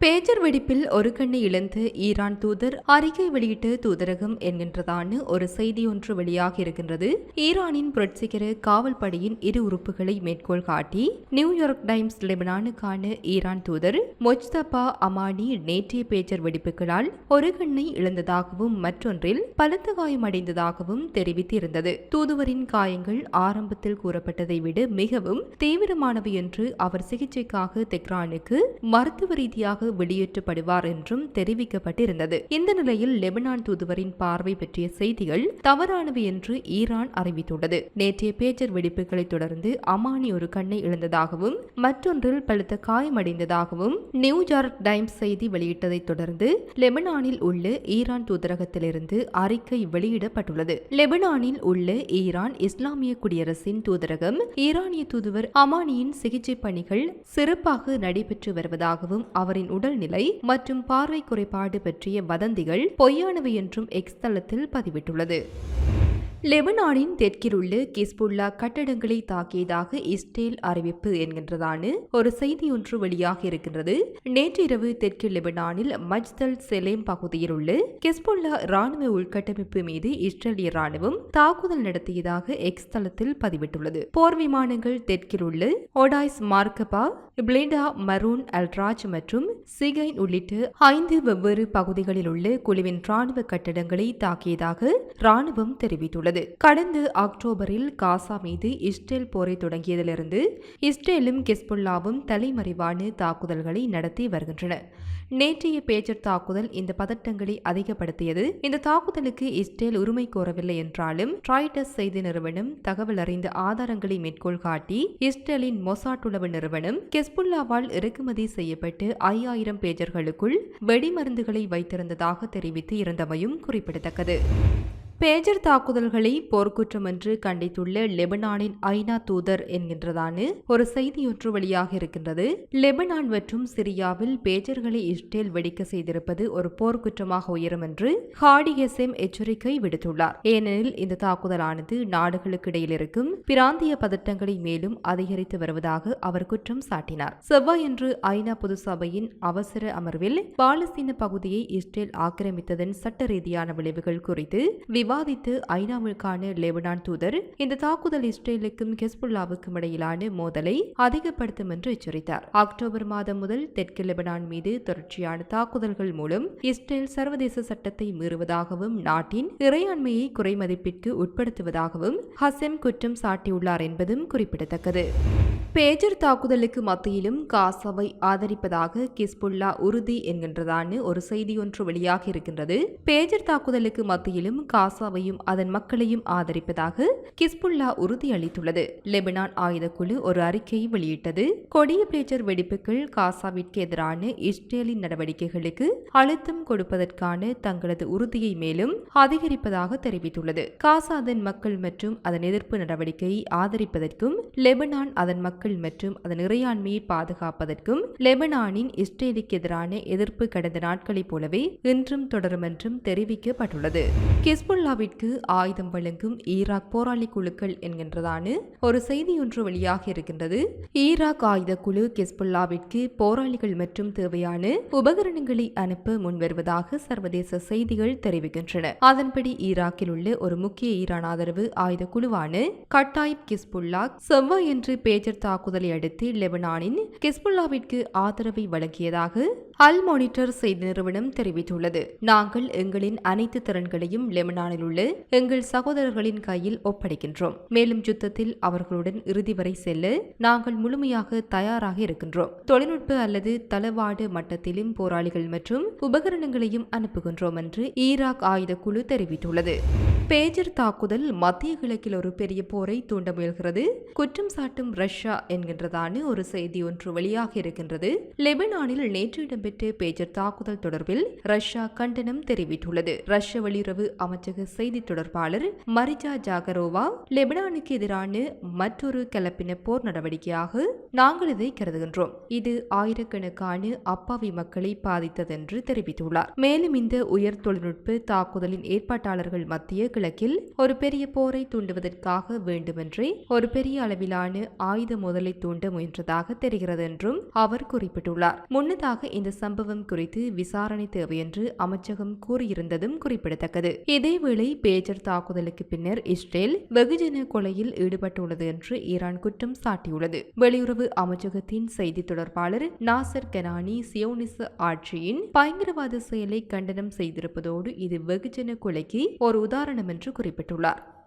Pager வெடிப்பில் ஒரு கண்ணை இழந்து ஈரான் தூதர் அறிக்கை வெளியிட்டு தூதரகம் என்கின்றதான ஒரு செய்தி ஒன்று வெளியாக இருக்கின்றது. ஈரானின் புரட்சிகர காவல் படையின் இரு உறுப்புகளை மேற்கோள் காட்டி நியூயார்க் டைம்ஸ் லெபனானுக்கான ஈரான் தூதர் மொஜ்தபா அமானி நேற்றைய பேஜர் வெடிப்புகளால் ஒரு கண்ணை இழந்ததாகவும் மற்றொன்றில் பலத்த காயமடைந்ததாகவும் தெரிவித்திருந்தது. தூதுவரின் காயங்கள் ஆரம்பத்தில் கூறப்பட்டதை விட மிகவும் தீவிரமானவை என்று அவர் சிகிச்சைக்காக தெஹ்ரானுக்கு மருத்துவ ரீதியாக வெளியேற்றப்படுவார் என்றும் தெரிவிக்கப்பட்டிருந்தது. இந்த நிலையில் லெபனான் தூதுவரின் பார்வை பற்றிய செய்திகள் தவறானவை என்று ஈரான் அறிவித்துள்ளது. நேற்றைய பேச்சர் வெடிப்புகளை தொடர்ந்து அமானி ஒரு கண்ணை இழந்ததாகவும் மற்றொன்றில் பலத்த காயமடைந்ததாகவும் நியூயார்க் டைம்ஸ் செய்தி வெளியிட்டதைத் தொடர்ந்து லெபனானில் உள்ள ஈரான் தூதரகத்திலிருந்து அறிக்கை வெளியிடப்பட்டுள்ளது. லெபனானில் உள்ள ஈரான் இஸ்லாமிய குடியரசின் தூதரகம் ஈரானிய தூதுவர் அமானியின் சிகிச்சை பணிகள் சிறப்பாக நடைபெற்று வருவதாகவும் அவரின் உடல்நிலை மற்றும் பார்வை குறைபாடு பற்றிய வதந்திகள் பொய்யானவை என்றும் எக்ஸ் தளத்தில் பதிவிட்டுள்ளது. லெபனானின் தெற்கில் உள்ள கிஸ்புல்லா கட்டடங்களை தாக்கியதாக இஸ்ரேல் அறிவிப்பு என்கின்றதான ஒரு செய்தி ஒன்று வெளியாக இருக்கின்றது. நேற்றிரவு தெற்கு லெபனானில் மஜ்தல் செலேம் பகுதியில் உள்ள கிஸ்புல்லா ராணுவ உள்கட்டமைப்பு மீது இஸ்ரேலிய ராணுவம் தாக்குதல் நடத்தியதாக எக்ஸ் தளத்தில் பதிவிட்டுள்ளது. போர் விமானங்கள் தெற்கில் உள்ள ஒடாய்ஸ் மார்க்கபா பிளேடா மரூன் அல்ராஜ் மற்றும் சிகைன் உள்ளிட்ட ஐந்து வெவ்வேறு பகுதிகளில் உள்ள குழுவின் ராணுவ கட்டடங்களை தாக்கியதாக ராணுவம் தெரிவித்துள்ளது. கடந்த அக்டோபரில் காசா மீது இஸ்ரேல் போரை தொடங்கியதிலிருந்து இஸ்ரேலும் கிஸ்புல்லாவும் தலைமறைவான தாக்குதல்களை நடத்தி வருகின்றன. நேற்றைய பேச்சர் தாக்குதல் இந்த பதட்டங்களை அதிகப்படுத்தியது. இந்த தாக்குதலுக்கு இஸ்ரேல் உரிமை கோரவில்லை என்றாலும் ட்ராய்டஸ் செய்தி நிறுவனம் தகவல் அறிந்த ஆதாரங்களை மேற்கோள் காட்டி இஸ்ரேலின் மொசாட்டுளவு நிறுவனம் நிறுவனம் ஹிஸ்புல்லாவால் இறக்குமதி செய்யப்பட்டு ஐயாயிரம் பேஜர்களுக்குள் வெடிமருந்துகளை வைத்திருந்ததாக தெரிவித்து இருந்தமையும் குறிப்பிடத்தக்கது. பேஜர் தாக்குதல்களை போர்க்குற்றம் என்று கண்டித்துள்ள லெபனானின் ஐநா தூதர் என்கின்றதான ஒரு செய்தியொன்று வெளியாக இருக்கின்றது. லெபனான் மற்றும் சிரியாவில் பேஜர்களை இஸ்ரேல் வெடிக்க செய்திருப்பது ஒரு போர்க்குற்றமாக உயரும் என்று ஹாடிஎஸ்எம் எச்சரிக்கை விடுத்துள்ளார். ஏனெனில் இந்த தாக்குதலானது நாடுகளுக்கு இடையில் இருக்கும் பிராந்திய பதட்டங்களை மேலும் அதிகரித்து வருவதாக அவர் குற்றம் சாட்டினார். செவ்வாயன்று ஐநா பொது சபையின் அவசர அமர்வில் பாலஸ்தீன பகுதியை இஸ்ரேல் ஆக்கிரமித்ததன் சட்ட ரீதியான விளைவுகள் குறித்து விவாதித்து ஐநாவிற்கான லெபனான் தூதர் இந்த தாக்குதல் இஸ்ரேலுக்கும் ஹெஸ்புல்லாவுக்கும் இடையிலான மோதலை அதிகப்படுத்தும் என்று எச்சரித்தார். அக்டோபர் மாதம் முதல் தெற்கு லெபனான் மீது தொடர்ச்சியான தாக்குதல்கள் மூலம் இஸ்ரேல் சர்வதேச சட்டத்தை மீறுவதாகவும் நாட்டின் இறையாண்மையை குறைமதிப்பிற்கு உட்படுத்துவதாகவும் ஹசெம் குற்றம் சாட்டியுள்ளார் என்பதும் குறிப்பிடத்தக்கது. பேஜர் தாக்குதலுக்கு மத்தியிலும் காசாவை ஆதரிப்பதாக கிஸ்புல்லா உறுதி என்கின்றதான ஒரு செய்தி ஒன்று வெளியாக இருக்கின்றது. பேஜர் தாக்குதலுக்கு மத்தியிலும் காசாவையும் அதன் மக்களையும் ஆதரிப்பதாக கிஸ்புல்லா உறுதி அளித்துள்ளது. லெபனான் ஆயுதக்குழு ஒரு அறிக்கையை வெளியிட்டது. கொடிய பேஜர் வெடிப்புகள் காசாவிற்கு எதிரான இஸ்ரேலின் நடவடிக்கைகளுக்கு அழுத்தம் கொடுப்பதற்கான தங்களது உறுதியை மேலும் அதிகரிப்பதாக தெரிவித்துள்ளது. காசா அதன் மக்கள் மற்றும் அதன் எதிர்ப்பு நடவடிக்கையை ஆதரிப்பதற்கும் லெபனான் அதன் மக்கள் மற்றும் அதன் இறையாண்மையை பாதுகாப்பதற்கும் லெபனானின் இஸ்ரேலுக்கு எதிரான எதிர்ப்பு கடந்த நாட்களைப் போலவே இன்றும் தொடரும் என்றும் தெரிவிக்கப்பட்டுள்ளது. கிஸ்புல்லாவிற்கு ஆயுதம் வழங்கும் ஈராக் போராளி குழுக்கள் என்கின்றதான ஒரு செய்தி ஒன்று வெளியாக இருக்கின்றது. ஈராக் ஆயுத குழு கிஸ்புல்லாவிற்கு போராளிகள் மற்றும் தேவையான உபகரணங்களை அனுப்ப முன்வருவதாக சர்வதேச செய்திகள் தெரிவிக்கின்றன. அதன்படி ஈராக்கில் உள்ள ஒரு முக்கிய ஈரான் ஆதரவு ஆயுத குழுவான கட்டாயிப் கிஸ்புல்லா செவ்வாயன்று பேஜர் தாக்குதலை அடுத்து லெபனானின் கெஸ்புல்லாவிற்கு ஆதரவை வழங்கியதாக அல் மானிட்டர் செய்தி நிறுவனம் தெரிவித்துள்ளது. நாங்கள் எங்களின் அனைத்து திறன்களையும் லெமனானில் உள்ள எங்கள் சகோதரர்களின் கையில் ஒப்படைக்கின்றோம். மேலும் யுத்தத்தில் அவர்களுடன் இறுதி வரை செல்ல நாங்கள் முழுமையாக தயாராக இருக்கின்றோம். தொழில்நுட்ப அல்லது தளவாடு மட்டத்திலும் போராளிகள் மற்றும் உபகரணங்களையும் அனுப்புகின்றோம் என்று ஈராக் ஆயுத குழு தெரிவித்துள்ளது. பேஜர் தாக்குதல் மத்திய கிழக்கில் ஒரு பெரிய போரை தூண்ட முயல்கிறது. குற்றம் சாட்டும் ரஷ்யா என்கின்றதான ஒரு செய்தி ஒன்று வெளியாக இருக்கின்றது. லெபனானில் நேற்று இடம்பெற்ற பேஜர் தாக்குதல் தொடர்பில் ரஷ்யா கண்டனம் தெரிவித்துள்ளது. ரஷ்ய வெளியுறவு அமைச்சக செய்தி தொடர்பாளர் மரிஜா ஜாகரோவா லெபனானுக்கு எதிரான மற்றொரு கலப்பின போர் நடவடிக்கையாக நாங்கள் இதை கருதுகின்றோம். இது ஆயிரக்கணக்கான அப்பாவி மக்களை பாதித்தது என்று தெரிவித்துள்ளார். மேலும் இந்த உயர் தொழில்நுட்ப தாக்குதலின் ஏற்பாட்டாளர்கள் மத்திய கிழக்கில் ஒரு பெரிய போரை தூண்டுவதற்காக வேண்டுமென்றே ஒரு பெரிய அளவிலான ஆயுத முதலை தூண்ட முயன்றதாக தெரிகிறது என்றும் அவர் குறிப்பிட்டுள்ளார். முன்னதாக இந்த சம்பவம் குறித்து விசாரணை தேவை என்று அமைச்சகம் கூறியிருந்ததும் குறிப்பிடத்தக்கது. இதேவேளை பேஜர் தாக்குதலுக்கு பின்னர் இஸ்ரேல் வெகுஜன கொலையில் ஈடுபட்டுள்ளது என்று ஈரான் குற்றம் சாட்டியுள்ளது. வெளியுறவு அமைச்சகத்தின் செய்தி தொடர்பாளர் நாசர் கனானி சியோனிச ஆட்சியின் பயங்கரவாத செயலை கண்டனம் செய்திருப்பதோடு இது வெகுஜன கொலைக்கு ஒரு உதாரணம் என்று குறிப்பிட்டுள்ளார்.